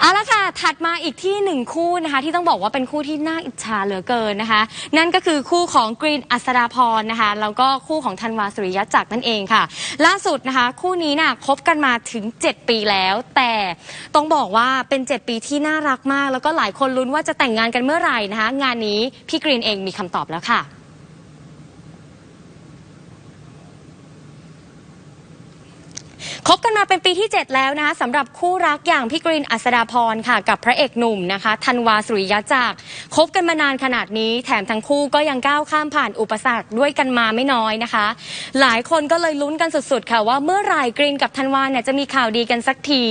เอาละค่ะ ถัดมาอีกที่หนึ่งคู่นะคะ ที่ต้องบอกว่าเป็นคู่ที่น่าอิจฉาเหลือเกินนะคะ นั่นก็คือคู่ของกรีนอัศดาพรนะคะแล้วก็คู่ของธันวาสุริยะจักรนั่นเองค่ะ ล่าสุดนะคะ คู่นี้น่ะคบกันมาถึง 7 ปีแล้ว แต่ต้องบอกว่าเป็น 7 ปีที่น่ารักมาก แล้วก็หลายคนลุ้นว่าจะแต่งงานกันเมื่อไหร่นะคะ งานนี้พี่กรีนเองมีคำตอบแล้วค่ะ คบกันมาเป็นปีที่ 7 แล้วนะคะสำหรับคู่รักอย่างพี่กรีนอัศดาพรค่ะ กับพระเอกหนุ่มนะคะธันวาสุริยะจักคบกันมานานขนาดนี้ แถมทั้งคู่ก็ยังก้าวข้ามผ่านอุปสรรคด้วยกันมาไม่น้อยนะคะ หลายคนก็เลยลุ้นกันสุดๆ ค่ะว่าเมื่อไหร่กรีนกับธันวาเนี่ยจะมีข่าวดีกันสักที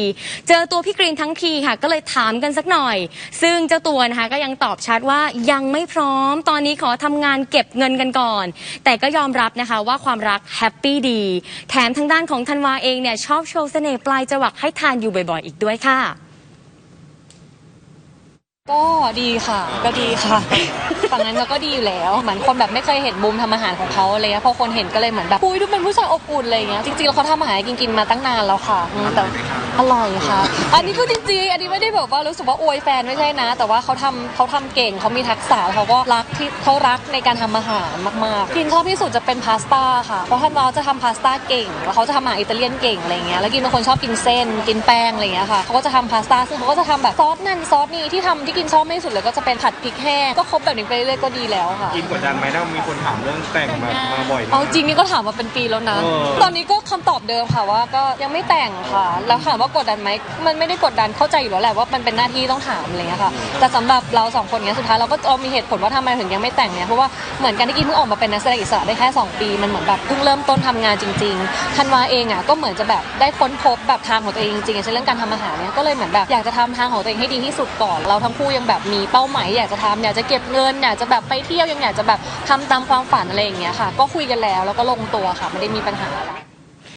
เจอตัวพี่กรีนทั้งทีค่ะ ก็เลยถามกันสักหน่อย ซึ่งเจ้าตัวนะคะก็ยังตอบชัดว่ายังไม่พร้อม ตอนนี้ขอทำงานเก็บเงินกันก่อน แต่ก็ยอมรับนะคะว่าความรักแฮปปี้ดี แถมทางด้านของธันวาเองเนี่ยชอบโชว์เสน่ห์ปลายจวักให้ทานอยู่บ่อยๆ อีกด้วยค่ะ ก็ดีค่ะ ก็ดีค่ะ ฝั่งนั้นเขาก็ดีอยู่แล้วเหมือนคนแบบไม่เคยเห็นมุมทำอาหารของเขาอะไรเงี้ยพอคนเห็นก็เลยเหมือนแบบอุ้ยดูเป็นผู้ชายอบอุ่นอะไรเงี้ยจริงๆแล้วเขาทำอาหารกินกินมาตั้งนานแล้วค่ะอืมแต่อร่อยค่ะ อันนี้พูดจริงๆอันนี้ไม่ได้แบบว่ารู้สึกว่าอวยแฟนไม่ใช่นะ แต่ว่าเขาทำเขาทำเก่งเขามีทักษะเขาก็รักที่เขารักในการทำอาหารมากๆกินชอบที่สุดจะเป็นพาสต้าค่ะเพราะท่านวาจะทำพาสต้าเก่งแล้วเขาจะทำอาหารอิตาเลียนเก่งอะไรเงี้ยแล้วกินเป็นคนชอบกินเส้น กินแป้งอะไรเงี้ยค่ะเขาก็จะทำพาสต้าซึ่งเขาก็จะทำแบบซอสนั่นซอสนี่ที่ทำที่กินชอบไม่สุดเลยก็จะเป็นผัดพริกแห้งก็ครบแบบนี้ไปเรื่อยๆก็ดีแล้วค่ะกินกดดันไหมถ้ามีคนถามเรื่องแต่งแบบมาบ่อยมาก เอาจริงนี่ก็ถามมาเป็นปีแล้วนะ เออ ตอนนี้ก็คำตอบเดิมค่ะว่าก็ยังไม่แต่งค่ะ แล้วถามว่ากดดันไหมมันไม่ได้กดดันเข้าใจอยู่แล้วแหละว่ามันเป็นหน้าที่ต้องถามอะไรเงี้ยค่ะ แต่สำหรับเราสองคนเนี้ยสุดท้ายเราก็เอามีเหตุผลว่าทำไมถึงยังไม่แต่งเนี่ยเพราะว่าเหมือนกันที่กินเพิ่งออกมาเป็นนักแสดงอิสระได้แค่ 2 ปีมันเหมือนแบบเพิ่งเริ่มต้นทำงานจริงๆธันวาเองอะก็เหมือนจะแบบได้ค้นพบแบบทางของตัวเองจริงๆอย่างเช่นเรื่องการทำอาหารเนี่ยก็เลยเหมือนแบบอยากจะทำทางของตัวเองให้ดีที่สุดก่อนเราทั้งคู่ยังแบบมีเป้าหมายอยากจะทำอยากจะเก็บเงินอยากจะแบบไปเที่ยวยังอยากจะแบบทำตามความฝันอะไรอย่างเงี้ยค่ะ ก็คุยกันแล้วแล้วก็ลงตัวค่ะไม่ได้มีปัญหาอะไร